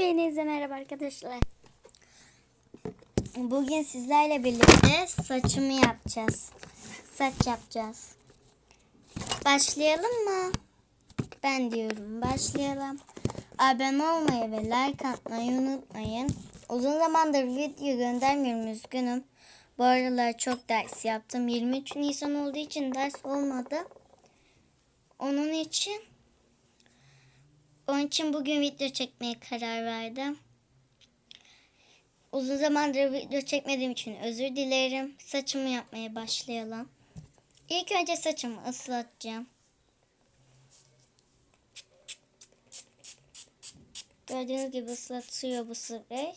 Hepinize merhaba arkadaşlar. Bugün sizlerle birlikte saçımı yapacağız. Saç yapacağız. Başlayalım mı? Ben diyorum başlayalım. Abone olmayı ve like atmayı unutmayın. Uzun zamandır video göndermiyorum üzgünüm. Bu aralar çok ders yaptım. 23 Nisan olduğu için ders olmadı. Onun için onun için bugün video çekmeye karar verdim. Uzun zamandır video çekmediğim için özür dilerim. Saçımı yapmaya başlayalım. İlk önce saçımı ıslatacağım. Gördüğünüz gibi ıslatıyor bu sprey.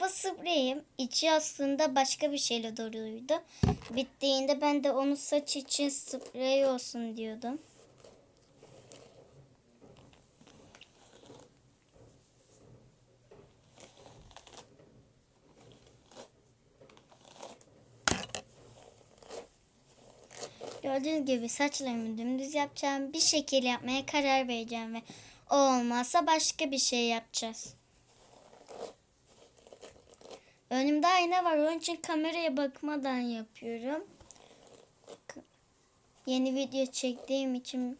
Bu spreyim içi aslında başka bir şeyle doluydu. Bittiğinde ben de onu saç için sprey olsun diyordum. Gördüğünüz gibi saçlarımı dümdüz yapacağım. Bir şekil yapmaya karar vereceğim ve o olmazsa başka bir şey yapacağız. Önümde ayna var. Onun için kameraya bakmadan yapıyorum. Yeni video çektiğim için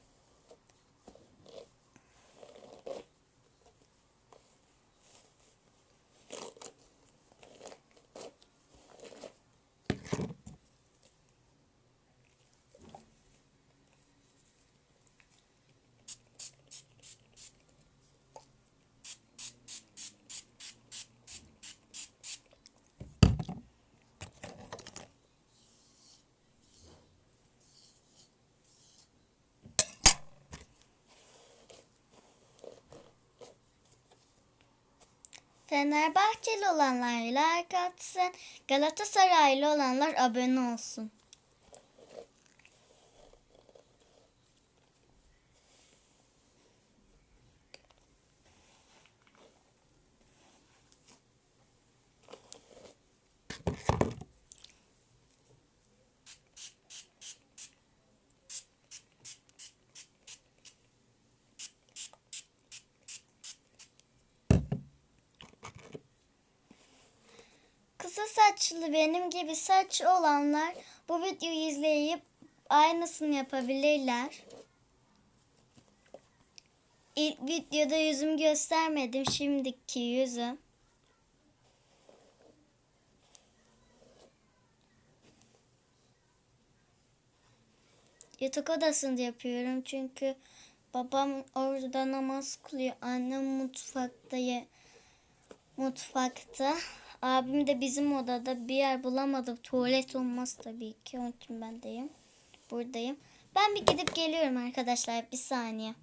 Fenerbahçeli olanlar like atsın. Galatasaraylı olanlar abone olsun. Kısa saçlı benim gibi saç olanlar bu videoyu izleyip aynısını yapabilirler. İlk videoda yüzümü göstermedim. Şimdiki yüzüm. Yatak odasında yapıyorum çünkü babam orada namaz kılıyor. Annem mutfakta mutfakta. Abim de bizim odada bir yer bulamadım. Tuvalet olmaz tabii ki. Onun için ben deyim. Buradayım. Ben bir gidip geliyorum arkadaşlar. Bir saniye.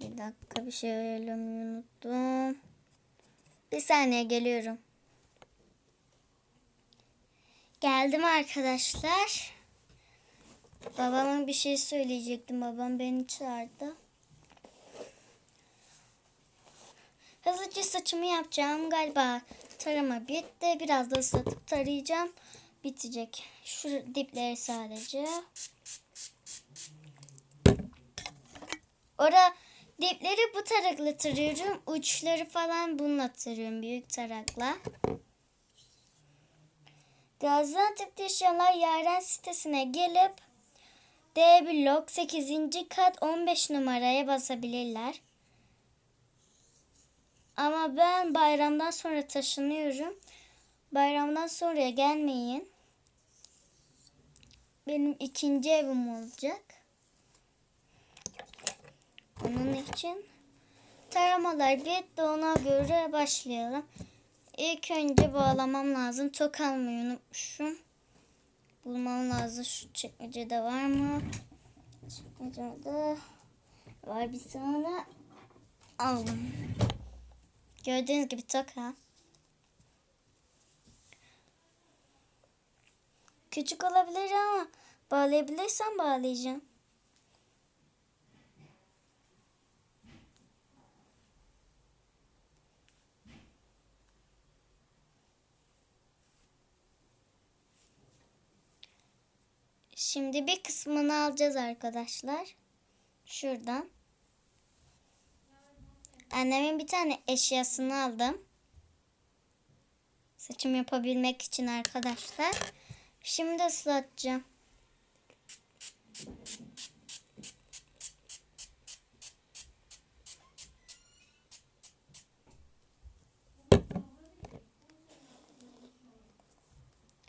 Bir dakika bir şey söylemeyi unuttum. Bir saniye geliyorum. Geldim arkadaşlar. Babama bir şey söyleyecektim. Babam beni çağırdı. Hızlıca saçımı yapacağım. Galiba tarama bitti. Biraz da ıslatıp tarayacağım. Bitecek. Şu dipleri sadece. Ora dipleri bu tarakla tarıyorum. Uçları falan bununla tarıyorum. Büyük tarakla. Gaziantep'te yaşayanlar Yaren sitesine gelip D blok 8. kat 15 numaraya basabilirler. Ama ben bayramdan sonra taşınıyorum. Bayramdan sonra gelmeyin. Benim ikinci evim olacak. Onun için taramalar bitti ona göre başlayalım. İlk önce bağlamam lazım. Tok almayı unutmuşum. Bulmam lazım. Şu çekmecede var mı? Çekmecede var bir tane. Aldım. Gördüğünüz gibi toka. Küçük olabilir ama bağlayabilirsem bağlayacağım. Şimdi bir kısmını alacağız arkadaşlar. Şuradan. Annemin bir tane eşyasını aldım. Saçım yapabilmek için arkadaşlar. Şimdi ıslatacağım.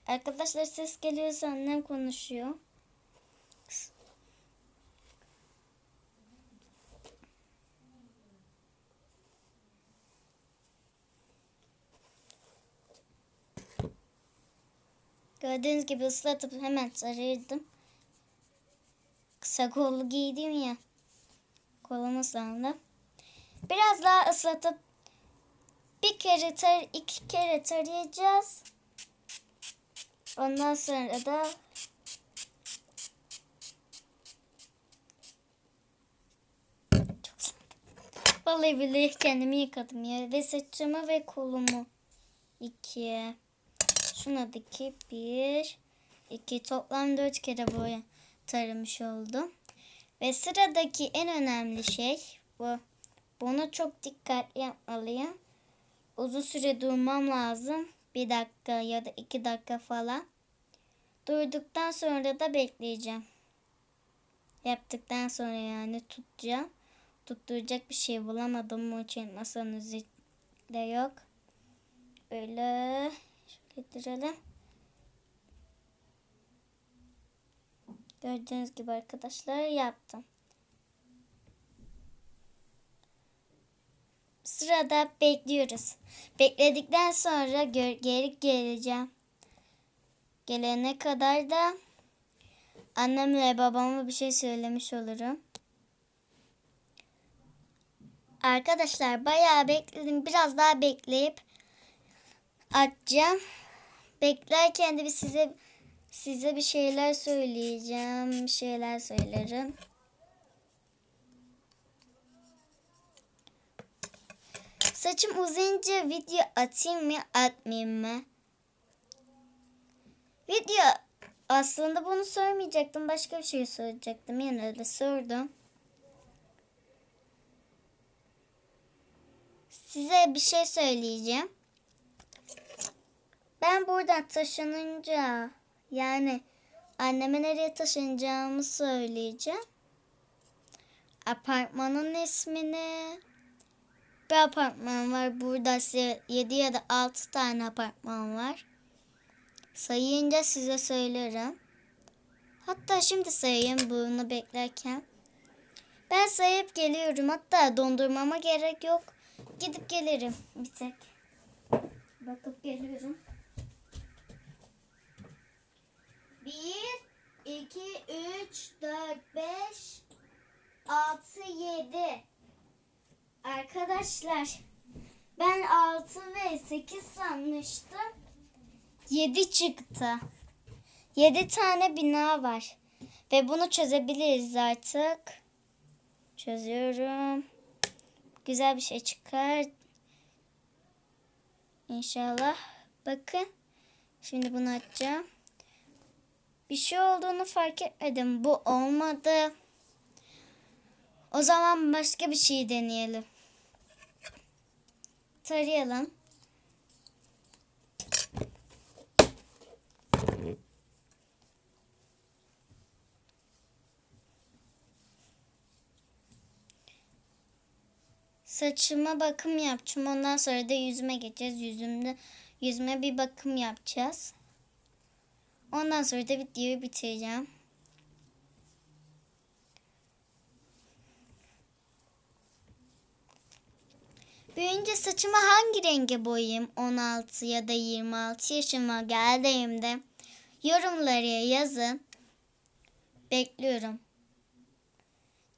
Arkadaşlar ses geliyorsa annem konuşuyor. Gördüğünüz gibi ıslatıp hemen sarıyordum. Kısa kollu giydim ya. Kolum ıslandı. Biraz daha ıslatıp bir kere tar iki kere tarayacağız. Ondan sonra da. Vallahi billahi kendimi yıkadım ya. Ve saçımı ve kolumu. İki. Şuna da iki. Bir. iki. Toplam dört kere boya taramış oldum. Ve sıradaki en önemli şey bu. Bunu çok dikkatli yapmalıyım. Uzun süre durmam lazım. Bir dakika ya da iki dakika falan. Durduktan sonra da bekleyeceğim. Yaptıktan sonra yani tutacağım. Tutturacak bir şey bulamadım. Onun için masanın üzerinde yok. Böyle getirelim. Gördüğünüz gibi arkadaşlar yaptım. Sırada bekliyoruz. Bekledikten sonra geri geleceğim. Gelene kadar da annemle babama bir şey söylemiş olurum. Arkadaşlar bayağı bekledim. Biraz daha bekleyip açacağım. Beklerken de bir size size bir şeyler söyleyeceğim. Bir şeyler söylerim. Saçım uzayınca video atayım mı atmayayım mı? Video aslında bunu sormayacaktım. Başka bir şey soracaktım. Yine de sordum. Size bir şey söyleyeceğim. Ben buradan taşınınca yani anneme nereye taşınacağımı söyleyeceğim. Apartmanın ismini bir apartman var. Burada 7 ya da 6 tane apartman var. Sayınca size söylerim. Hatta şimdi sayayım bunu beklerken. Ben sayıp geliyorum. Hatta dondurmama gerek yok. Gidip gelirim bir tek. Bakıp geliyorum. 3, 4, 5, 6, 7. Arkadaşlar ben 6 ve 8 sanmıştım. 7 çıktı. 7 tane bina var. Ve bunu çözebiliriz artık. Çözüyorum. Güzel bir şey çıkar. İnşallah. Bakın. Şimdi bunu açacağım. Bir şey olduğunu fark etmedim. Bu olmadı. O zaman başka bir şey deneyelim. Tarayalım. Saçıma bakım yapacağım. Ondan sonra da yüzüme geçeceğiz. Yüzümde yüzüme bir bakım yapacağız. Ondan sonra da videoyu bitireceğim. Büyünce saçımı hangi renge boyayayım? 16 ya da 26 yaşıma geldiğimde yorumlara yazın. Bekliyorum.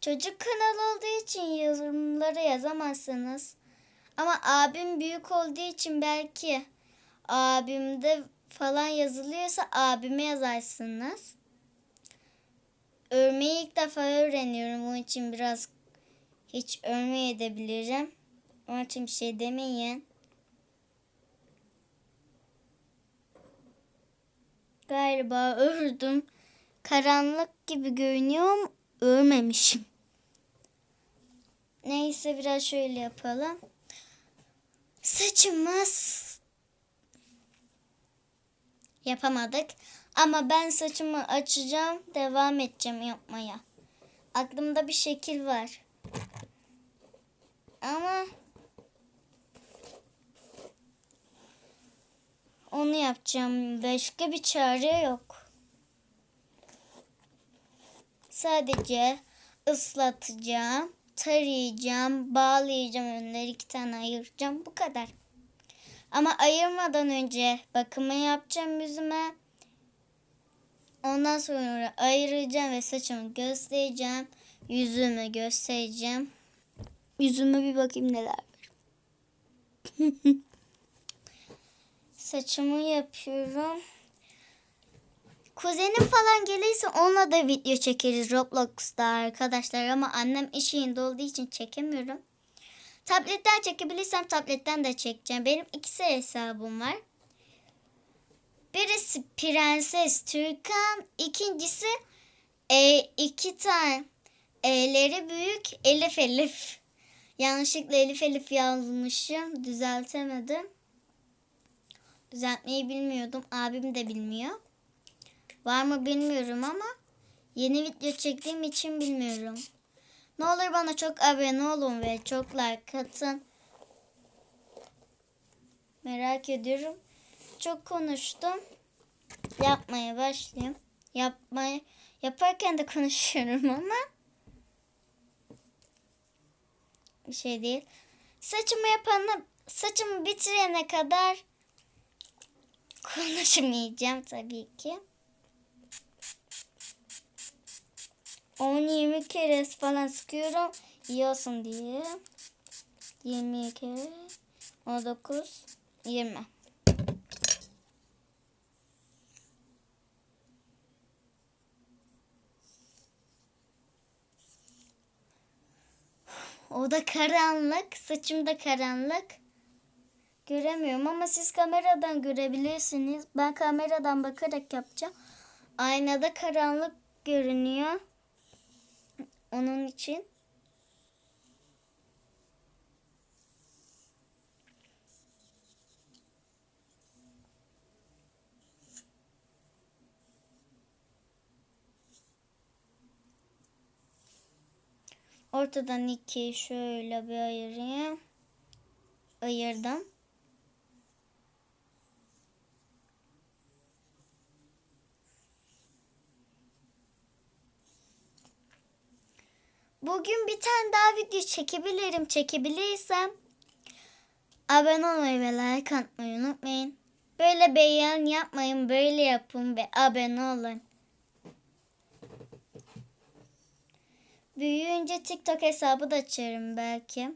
Çocuk kanal olduğu için yorumlara yazamazsınız. Ama abim büyük olduğu için belki abimde falan yazılıyorsa abime yazarsınız. Örmeyi ilk defa öğreniyorum. Onun için biraz hiç örme edebilirim. Onun için bir şey demeyin. Galiba ördüm. Karanlık gibi görünüyor örmemişim. Neyse biraz şöyle yapalım. Saçımız yapamadık. Ama ben saçımı açacağım. Devam edeceğim yapmaya. Aklımda bir şekil var. Ama onu yapacağım. Başka bir çare yok. Sadece ıslatacağım, tarayacağım, bağlayacağım önleri iki tane ayıracağım. Bu kadar. Ama ayırmadan önce bakımı yapacağım yüzüme. Ondan sonra ayıracağım ve saçımı göstereceğim. Yüzümü göstereceğim. Yüzüme bir bakayım neler var. Saçımı yapıyorum. Kuzenim falan gelirse onunla da video çekeriz Roblox'ta arkadaşlar ama annem iş yerinde olduğu için çekemiyorum. Tabletten çekebilirsem tabletten de çekeceğim. Benim ikisi hesabım var. Birisi Prenses Türkan, ikincisi e, iki tane E'leri büyük Elif Elif. Yanlışlıkla Elif Elif yazmışım. Düzeltemedim. Düzeltmeyi bilmiyordum. Abim de bilmiyor. Var mı bilmiyorum ama yeni video çektiğim için bilmiyorum. Ne olur bana çok abone olun ve çok like atın. Merak ediyorum. Çok konuştum. Yapmaya başlayayım. Yapmaya yaparken de konuşuyorum ama bir şey değil. Saçımı yapana saçımı bitirene kadar konuşmayacağım tabii ki. 10-20 kere falan sıkıyorum. iyi olsun diye. 20 kere 19 20. O da karanlık. Saçım da karanlık. Göremiyorum ama siz kameradan görebilirsiniz. Ben kameradan bakarak yapacağım. Aynada karanlık görünüyor. Onun için Ortadan iki şöyle bir ayırayım. Ayırdım. Bugün bir tane daha video çekebilirim. Çekebilirsem abone olmayı ve like atmayı unutmayın. Böyle beğen yapmayın. Böyle yapın ve abone olun. Büyüyünce TikTok hesabı da açarım belki.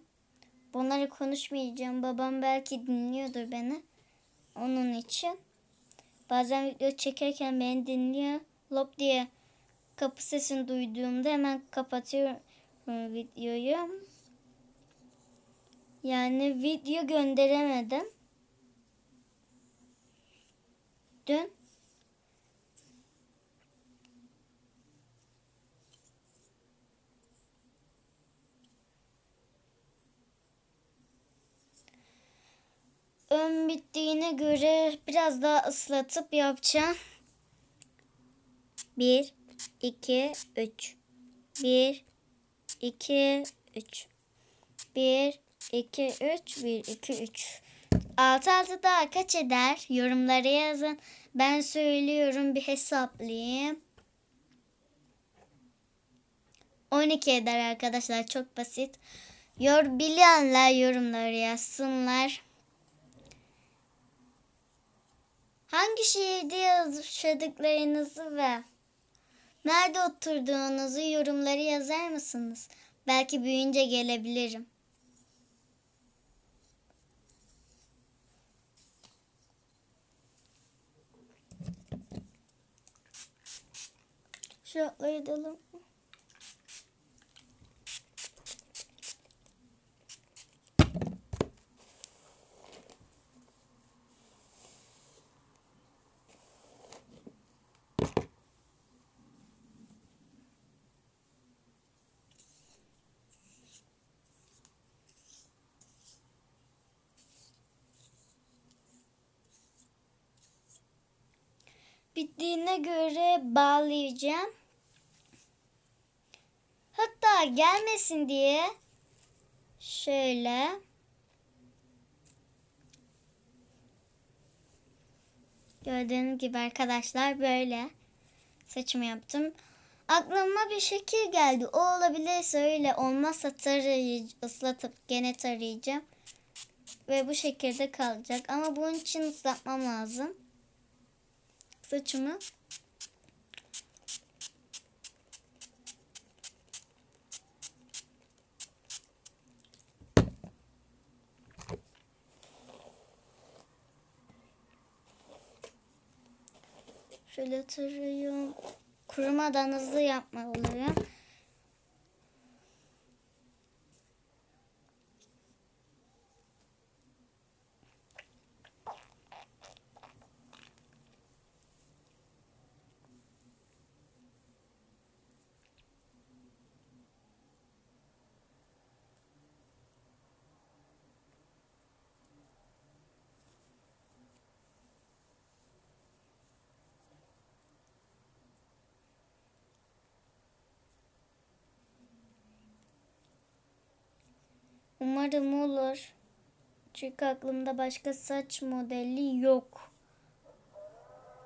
Bunları konuşmayacağım. Babam belki dinliyordur beni. Onun için. Bazen video çekerken beni dinliyor. Lop diye kapı sesini duyduğumda hemen kapatıyorum videoyu. Yani video gönderemedim. Dün ön bittiğine göre biraz daha ıslatıp yapacağım. 1 2 3 1 2 3 1 2 3 1 2 3 6 6 daha kaç eder? Yorumlara yazın. Ben söylüyorum bir hesaplayayım. 12 eder arkadaşlar çok basit. Yor bilenler yorumlara yazsınlar. Hangi şehirde yaşadıklarınızı ve nerede oturduğunuzu yorumları yazar mısınız? Belki büyüyünce gelebilirim. Şu atları dalım. Bittiğine göre bağlayacağım. Hatta gelmesin diye şöyle gördüğünüz gibi arkadaşlar böyle saçımı yaptım. Aklıma bir şekil geldi. O olabilirse öyle olmazsa tarayıcı, ıslatıp gene tarayacağım. Ve bu şekilde kalacak. Ama bunun için ıslatmam lazım. Saçımı. Şöyle tarıyorum. Kurumadan hızlı yapmalıyım. Umarım olur. Çünkü aklımda başka saç modeli yok.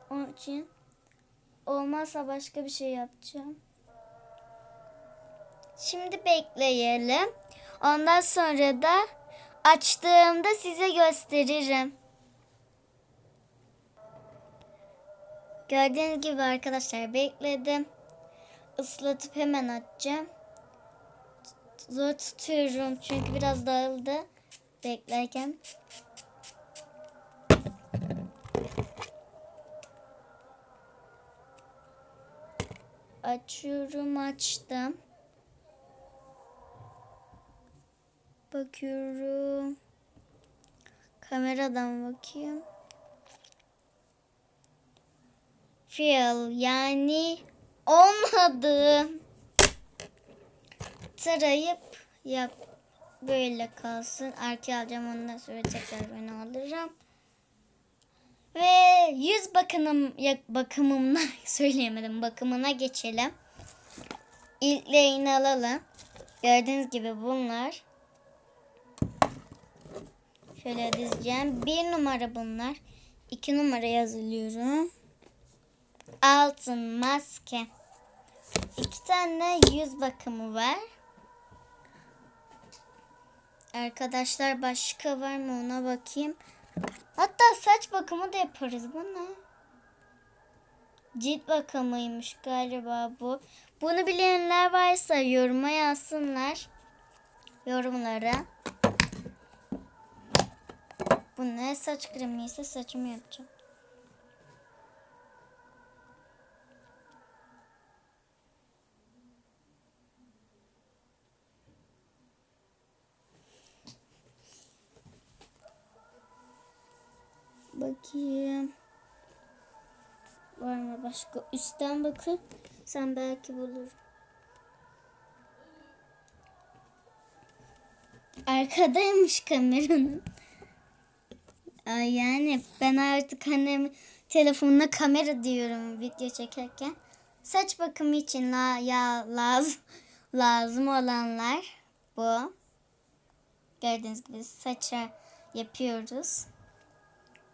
Onun için olmazsa başka bir şey yapacağım. Şimdi bekleyelim. Ondan sonra da açtığımda size gösteririm. Gördüğünüz gibi arkadaşlar bekledim. Islatıp hemen açacağım. Zor tutuyorum çünkü biraz dağıldı beklerken. Açıyorum açtım. Bakıyorum. Kameradan bakayım. Fail yani olmadı tarayıp yap böyle kalsın. Arkaya alacağım ondan sonra tekrar ben alırım. Ve yüz bakımım bakımımla söyleyemedim. Bakımına geçelim. İlklerini alalım. Gördüğünüz gibi bunlar. Şöyle dizeceğim. Bir numara bunlar. İki numara yazılıyorum. Altın maske. İki tane yüz bakımı var. Arkadaşlar başka var mı ona bakayım. Hatta saç bakımı da yaparız bana. Cilt bakımıymış galiba bu. Bunu bilenler varsa yoruma yazsınlar. Yorumlara. Bu ne saç kremi ise saçımı yapacağım. Bakayım. Var mı başka? Üstten bakın. Sen belki bulur. Arkadaymış kameranın. Yani ben artık annem telefonuna kamera diyorum video çekerken. Saç bakımı için la, ya lazım lazım olanlar bu. Gördüğünüz gibi saça yapıyoruz.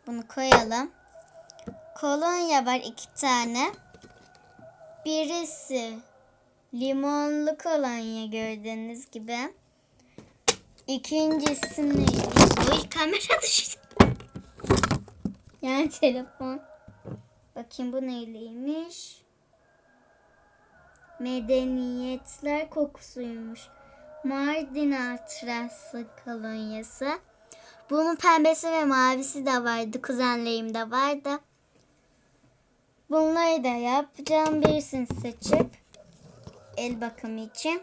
Bunu koyalım. Kolonya var iki tane. Birisi limonlu kolonya gördüğünüz gibi. İkincisi neydi? Oy kamera düştü. Yani telefon. Bakayım bu neyliymiş? Medeniyetler kokusuymuş. Mardin Hatırası kolonyası. Bunun pembesi ve mavisi de vardı. Kuzenlerimde vardı. Bunları da yapacağım. Birisini seçip el bakımı için.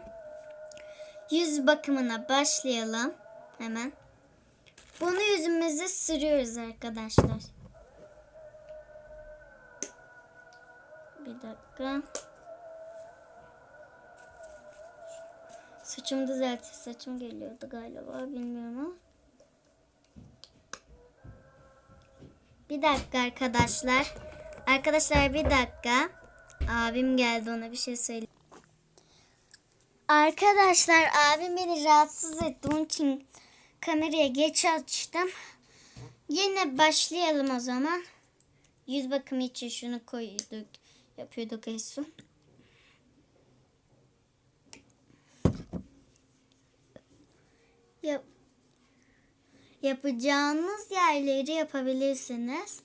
Yüz bakımına başlayalım. Hemen. Bunu yüzümüze sürüyoruz arkadaşlar. Bir dakika. Saçımı düzeltti. Saçım geliyordu galiba. Bilmiyorum ama. Bir dakika arkadaşlar. Arkadaşlar bir dakika. Abim geldi ona bir şey söyle. Arkadaşlar abim beni rahatsız etti. Onun için kameraya geç açtım. Yine başlayalım o zaman. Yüz bakımı için şunu koyduk. Yapıyorduk en son. Yap yapacağınız yerleri yapabilirsiniz.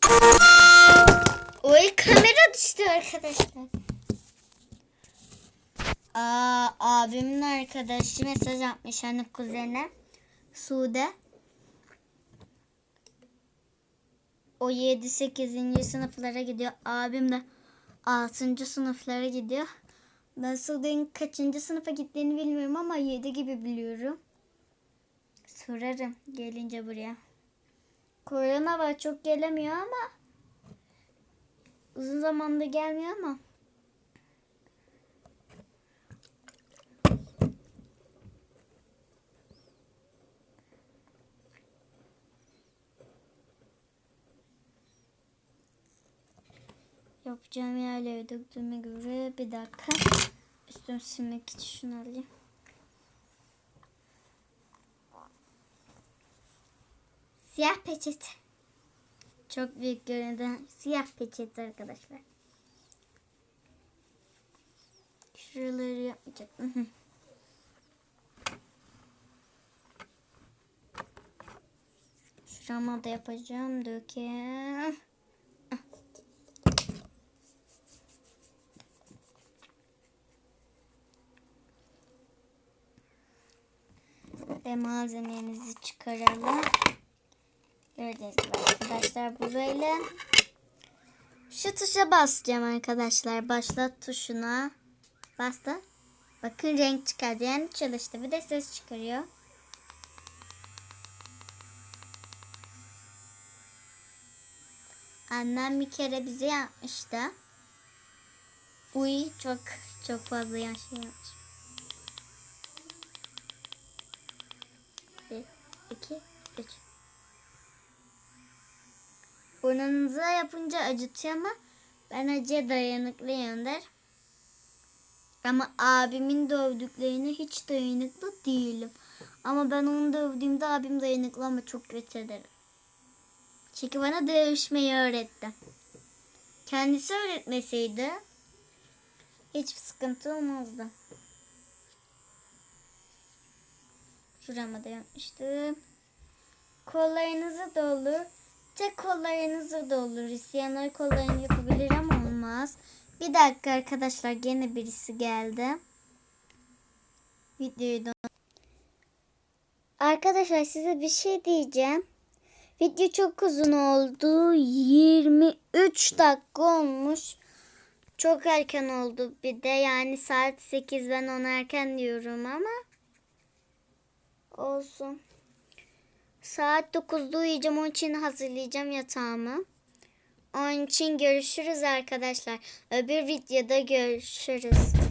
Oy kamera düştü arkadaşlar. Aa, abimin arkadaşı mesaj atmış hani kuzene. Sude. O 7-8. sınıflara gidiyor. Abim de 6. sınıflara gidiyor. Ben Sude'nin kaçıncı sınıfa gittiğini bilmiyorum ama 7 gibi biliyorum. Sorarım gelince buraya. Korona var çok gelemiyor ama uzun zamanda gelmiyor ama yapacağım yerleri döktüğüme göre bir dakika üstüm silmek için şunu alayım. Siyah peçete. Çok büyük görünen siyah peçete arkadaşlar. Şuraları yapmayacaktım. Hı. Şurama da yapacağım. Dökeyim. Ve malzememizi çıkaralım. Gördüğünüz gibi arkadaşlar bu böyle. Şu tuşa basacağım arkadaşlar. Başlat tuşuna. Bastı. Bakın renk çıkardı. Yani çalıştı. Bir de ses çıkarıyor. Annem bir kere bize yapmıştı. Uy çok çok fazla yaşlıymış. Bir, iki, üç. Burnunuza yapınca acıtıyor ama ben acıya dayanıklıyımdır. Ama abimin dövdüklerine hiç dayanıklı değilim. Ama ben onu dövdüğümde abim dayanıklı ama çok kötü ederim. Çünkü bana dövüşmeyi öğretti. Kendisi öğretmeseydi hiçbir sıkıntı olmazdı. Şurama da yapmıştım. Kollarınızı doldur. Tek kollarınızı da olur. İsteyenler kollarını yapabilir ama olmaz. Bir dakika arkadaşlar gene birisi geldi. Videoyu da... Arkadaşlar size bir şey diyeceğim. Video çok uzun oldu. 23 dakika olmuş. Çok erken oldu bir de. Yani saat 8 ben ona erken diyorum ama. Olsun. Saat 9'da uyuyacağım. Onun için hazırlayacağım yatağımı. Onun için görüşürüz arkadaşlar. Öbür videoda görüşürüz.